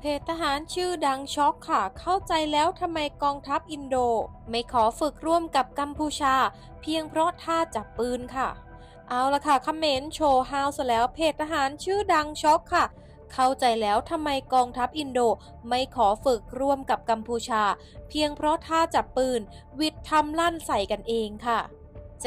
เพจทหารชื่อดังช็อกค่ะ เข้าใจแล้วทำไมกองทัพอินโด ไม่ขอฝึกร่วมกับกัมพูชา เพียงเพราะท่าจับปืนค่ะ เอาละค่ะคอมเมนต์โชว์ฮาวซะแล้วเพจทหารชื่อดังช็อกค่ะ เข้าใจแล้วทำไมกองทัพอินโด ไม่ขอฝึกร่วมกับกัมพูชา เพียงเพราะท่าจับปืน วิทย์ทำลั่นใส่กันเองค่ะ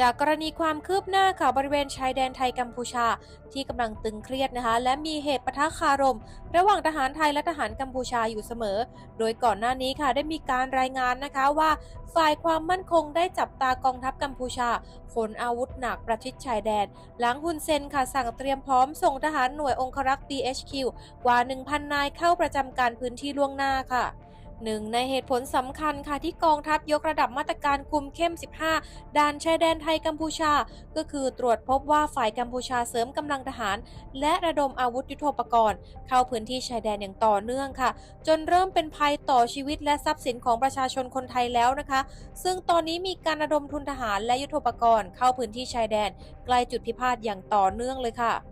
จากกรณีความคืบหน้าค่ะบริเวณชายแดนไทยกัมพูชา ที่กำลังตึงเครียดนะคะ และมีเหตุปะทะคารม ระหว่างทหารไทยและทหารกัมพูชาอยู่เสมอ โดยก่อนหน้านี้ค่ะได้มีการรายงานนะคะว่า ฝ่ายความมั่นคงได้จับตากองทัพกัมพูชาขนอาวุธหนักประชิดชายแดน หลังฮุนเซนค่ะสั่งเตรียมพร้อมส่งทหารหน่วยองครักษ์ BHQ กว่า 1,000 นายเข้าประจำการพื้นที่ล่วงหน้าค่ะ หนึ่งในเหตุผลสำคัญค่ะที่กองทัพยกระดับมาตรการคุมเข้ม 15 ด่านชายแดนไทยกัมพูชา ก็คือตรวจพบว่าฝ่ายกัมพูชาเสริมกำลังทหาร และระดมอาวุธยุโทโธปกรณ์ เข้าพื้นที่ชายแดนอย่างต่อเนื่องค่ะ จนเริ่มเป็นภัยต่อชีวิตและทรัพย์สินของประชาชนคนไทยแล้วนะคะ ซึ่งตอนนี้มีการระดมทุนทหารและยุทโธปกรณ์ เข้าพื้นที่ชายแดน ใกล้จุดพิพาทอย่างต่อเนื่องเลยค่ะ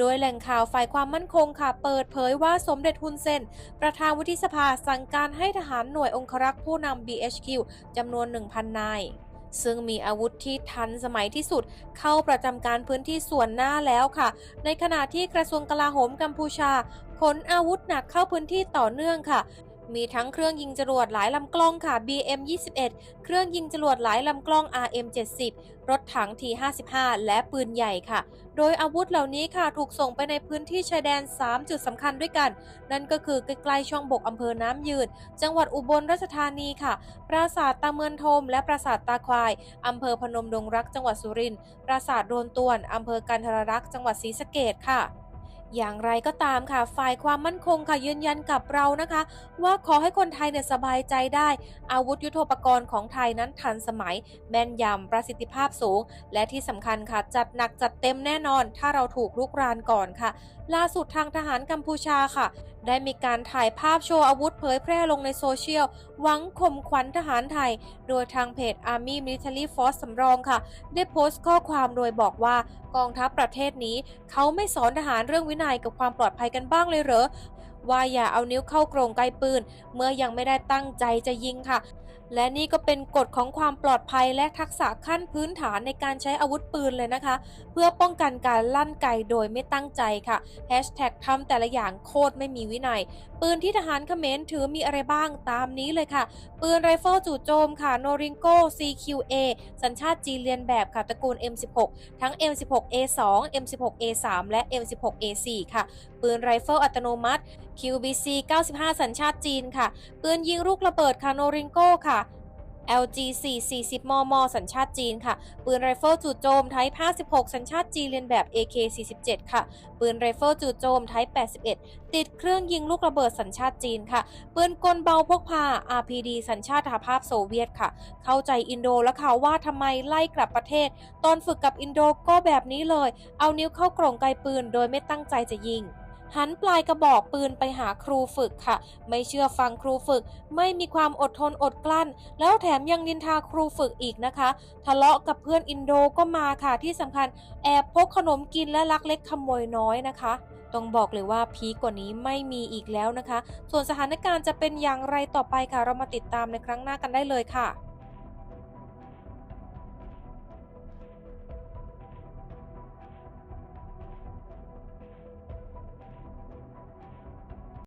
โดยแหล่งข่าวฝ่ายความมั่นคงค่ะ เปิดเผยว่าสมเด็จฮุนเซน ประธานวุฒิสภาสั่งการให้ทหารหน่วยองครักษ์ผู้นำ BHQ จำนวน 1,000 นายซึ่งมีอาวุธที่ทันสมัยที่สุด เข้าประจำการพื้นที่ส่วนหน้าแล้วค่ะ ในขณะที่กระทรวงกลาโหมกัมพูชาขนอาวุธหนักเข้าพื้นที่ต่อเนื่องค่ะ มีทั้งเครื่องยิงจรวดหลายลำกล้องค่ะ BM 21 เครื่องยิงจรวดหลายลำกล้อง RM 70 รถถัง T55 และปืนใหญ่ค่ะ โดยอาวุธเหล่านี้ค่ะถูกส่งไปในพื้นที่ชายแดน 3 จุดสำคัญด้วยกัน นั่นก็คือใกล้ๆช่องบกอำเภอน้ำยืน จังหวัดอุบลราชธานีค่ะ ปราสาทตาเมือนทม และปราสาทตาควายอำเภอพนมดงรักจังหวัดสุรินทร์ ปราสาทโดนตวนอำเภอกันทรรักษ์จังหวัดศรีสะเกดค่ะ อย่างไรก็ตามค่ะ ฝ่ายความมั่นคงค่ะยืนยันกับเรานะคะ ว่าขอให้คนไทยเนี่ยสบายใจได้ อาวุธยุโทโธปกรณ์ของไทยนั้นทันสมัย แม่นยำประสิทธิภาพสูง และที่สำคัญค่ะ จัดหนักจัดเต็มแน่นอน ถ้าเราถูกลุกรานก่อนค่ะ ล่าสุดทางทหารกัมพูชาค่ะได้มีการถ่ายภาพโชว์อาวุธเผยแพร่ลงในโซเชียล หวังข่มขวัญทหารไทย โดยทางเพจ Army Military Force สำรองค่ะ ได้โพสต์ข้อความโดยบอกว่ากองทัพประเทศนี้ เขาไม่สอนทหารเรื่องวินัยกับความปลอดภัยกันบ้างเลยเหรอว่าอย่าเอานิ้วเข้ากรงไกลปืน เมื่อยังไม่ได้ตั้งใจจะยิงค่ะและนี่ก็เป็นกฎของความปลอดภัยและทักษะขั้นพื้นฐานในการใช้อาวุธปืนเลยนะคะ เพื่อป้องกันการลั่นไกโดยไม่ตั้งใจค่ะแฮชแท็กทำแต่ละอย่างโคตรไม่มีวินัย ปืนที่ทหารเขมรถือมีอะไรบ้างตามนี้เลยค่ะ ปืนไรเฟิลจู่โจมค่ะ n o r i n g o CQA สัญชาติจีนเรียนแบบค่ะตระกูล M16 ทั้ง M16A2 M16A3 และ M16A4 ค่ะ ปืนไรเฟิลอัตโนมัติ QBC 95 สัญชาติจีนค่ะ ปืนยิงลูกระเบิดค่ะ n o r i n g o ค่ะ LG 4 40 มม สัญชาติจีนค่ะ ปืนไรเฟิลจู่โจมไทป์56 สัญชาติจีนเรียนแบบ AK 47 ค่ะ ปืนไรเฟิลจู่โจมไทป์81 ติดเครื่องยิงลูกระเบิดสัญชาติจีนค่ะ ปืนกลเบาพกพา RPD สัญชาติภาพโซเวียตค่ะ เข้าใจอินโดแล้วค่ะว่าทำไมไล่กลับประเทศ ตอนฝึกกับอินโดก็แบบนี้เลย เอานิ้วเข้ากรงไกลปืนโดยไม่ตั้งใจจะยิง หันปลายกระบอกปืนไปหาครูฝึกค่ะ ไม่เชื่อฟังครูฝึก ไม่มีความอดทนอดกลั้น แล้วแถมยังนินทาครูฝึกอีกนะคะ ทะเลาะกับเพื่อนอินโดก็มาค่ะที่สำคัญแอบพกขนมกินและลักเล็กขโมยน้อยนะคะต้องบอกเลยว่าพีกว่านี้ไม่มีอีกแล้วนะคะ ส่วนสถานการณ์จะเป็นอย่างไรต่อไปค่ะ เรามาติดตามในครั้งหน้ากันได้เลยค่ะ